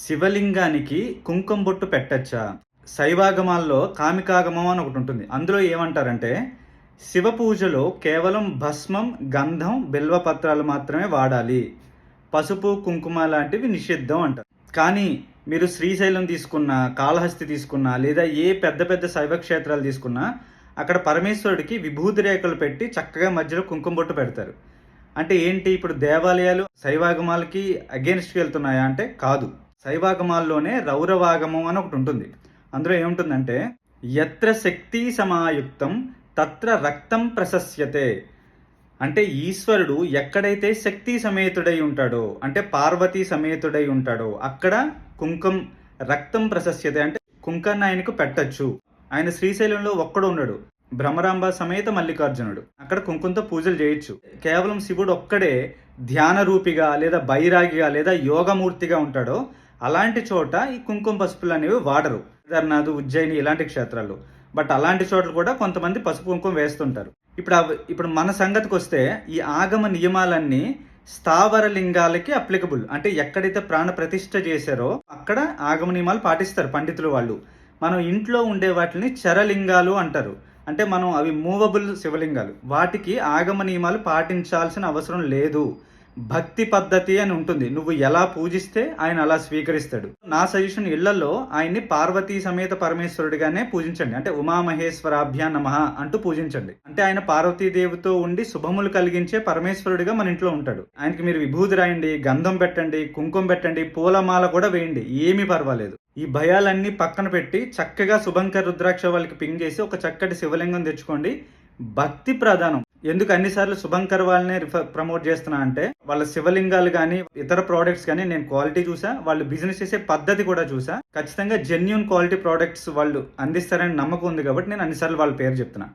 శివలింగానికి కుంకుమ బొట్టు పెట్టచ్చా? శైవాగమాల్లో కామికాగమం అని ఒకటి ఉంటుంది. అందులో ఏమంటారంటే శివ పూజలో కేవలం భస్మం గంధం బిల్వపత్రాలు మాత్రమే వాడాలి. పసుపు కుంకుమ లాంటివి నిషిద్ధం అంటారు. కానీ మీరు శ్రీశైలం తీసుకున్నా కాళహస్తి తీసుకున్నా లేదా ఏ పెద్ద పెద్ద శైవ క్షేత్రాలు తీసుకున్నా అక్కడ పరమేశ్వరుడికి విభూతి రేఖలు పెట్టి చక్కగా మధ్యలో కుంకుమ బొట్టు పెడతారు. అంటే ఏంటి ఇప్పుడు దేవాలయాలు శైవాగమాలకి అగేన్స్ట్కి వెళ్తున్నాయా అంటే కాదు. శైవాగమాల్లోనే రౌరవాగమం అని ఒకటి ఉంటుంది. అందులో ఏముంటుందంటే ఎత్ర శక్తి సమాయుక్తం తత్ర రక్తం ప్రశస్యతే. అంటే ఈశ్వరుడు ఎక్కడైతే శక్తి సమేతుడై ఉంటాడో అంటే పార్వతీ సమేతుడై ఉంటాడో అక్కడ కుంకం రక్తం ప్రశస్యతే. అంటే కుంకాన్ని ఆయనకు పెట్టచ్చు. ఆయన శ్రీశైలంలో ఒక్కడు ఉన్నాడు భ్రమరాంబ సమేత మల్లికార్జునుడు. అక్కడ కుంకుమతో పూజలు చేయొచ్చు. కేవలం శివుడు ఒక్కడే ధ్యాన రూపిగా లేదా బైరాగిగా లేదా యోగమూర్తిగా ఉంటాడో అలాంటి చోట ఈ కుంకుమ పసుపులు అనేవి వాడరు. కేదార్నాథ్ ఉజ్జయిని ఇలాంటి క్షేత్రాల్లో. బట్ అలాంటి చోట్ల కూడా కొంతమంది పసుపు కుంకుమ వేస్తుంటారు. ఇప్పుడు అవి- ఇప్పుడు మన సంగతికి వస్తే ఈ ఆగమ నియమాలన్నీ స్థావర లింగాలకి అప్లికబుల్ అంటే ఎక్కడైతే ప్రాణ ప్రతిష్ఠ చేశారో అక్కడ ఆగమ నియమాలు పాటిస్తారు పండితులు వాళ్ళు. మనం ఇంట్లో ఉండే వాటిని చరలింగాలు అంటారు. అంటే మనం అవి మూవబుల్ శివలింగాలు. వాటికి ఆగమ నియమాలు పాటించాల్సిన అవసరం లేదు. భక్తి పద్ధతి అని ఉంటుంది. నువ్వు ఎలా పూజిస్తే ఆయన అలా స్వీకరిస్తాడు. నా సజెషన్ ఇళ్ళలో ఆయన్ని పార్వతీ సమేత పరమేశ్వరుడిగానే పూజించండి. అంటే ఉమామహేశ్వరాభ్యా నమ అంటూ పూజించండి. అంటే ఆయన పార్వతీదేవితో ఉండి శుభములు కలిగించే పరమేశ్వరుడిగా మన ఇంట్లో ఉంటాడు. ఆయనకి మీరు విభూతి రాయండి గంధం పెట్టండి కుంకుమ పెట్టండి పూలమాల కూడా వేయండి. ఏమీ పర్వాలేదు. ఈ భయాలన్నీ పక్కన పెట్టి చక్కగా శుభంకర్ రుద్రాక్ష వాళ్ళకి పింగ్ చేసి ఒక చక్కటి శివలింగం తెచ్చుకోండి. భక్తి ప్రధానం. ఎందుకు అన్నిసార్లు శుభంకర్ వాళ్ళనే రిఫర్ ప్రమోట్ చేస్తున్నా అంటే వాళ్ళ శివలింగాలు కానీ ఇతర ప్రోడక్ట్స్ కానీ నేను క్వాలిటీ చూసా వాళ్ళు బిజినెస్ చేసే పద్ధతి కూడా చూసా. ఖచ్చితంగా జెన్యున్ క్వాలిటీ ప్రోడక్ట్స్ వాళ్ళు అందిస్తారని నమ్మకం ఉంది కాబట్టి నేను అన్నిసార్లు వాళ్ళ పేరు చెప్తున్నా.